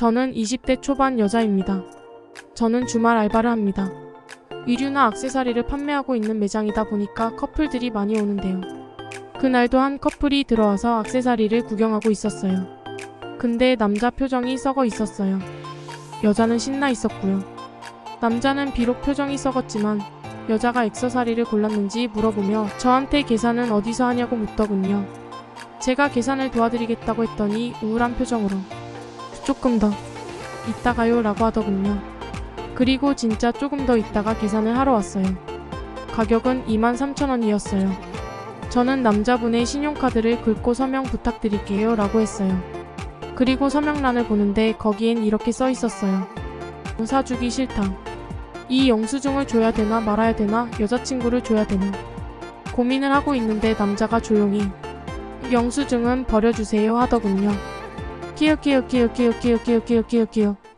저는 20대 초반 여자입니다. 저는 주말 알바를 합니다. 의류나 액세서리를 판매하고 있는 매장이다 보니까 커플들이 많이 오는데요. 그날도 한 커플이 들어와서 액세서리를 구경하고 있었어요. 근데 남자 표정이 썩어 있었어요. 여자는 신나 있었고요. 남자는 비록 표정이 썩었지만 여자가 액세서리를 골랐는지 물어보며 저한테 계산은 어디서 하냐고 묻더군요. 제가 계산을 도와드리겠다고 했더니 우울한 표정으로 조금 더 이따가요 라고 하더군요. 그리고 진짜 조금 더 있다가 계산을 하러 왔어요. 가격은 23,000원이었어요. 저는 남자분의 신용카드를 긁고 서명 부탁드릴게요 라고 했어요. 그리고 서명란을 보는데 거기엔 이렇게 써 있었어요. 사주기 싫다. 이 영수증을 줘야 되나 말아야 되나 여자친구를 줘야 되나 고민을 하고 있는데 남자가 조용히 영수증은 버려주세요 하더군요. 끼요 끼요 끼요 끼요 끼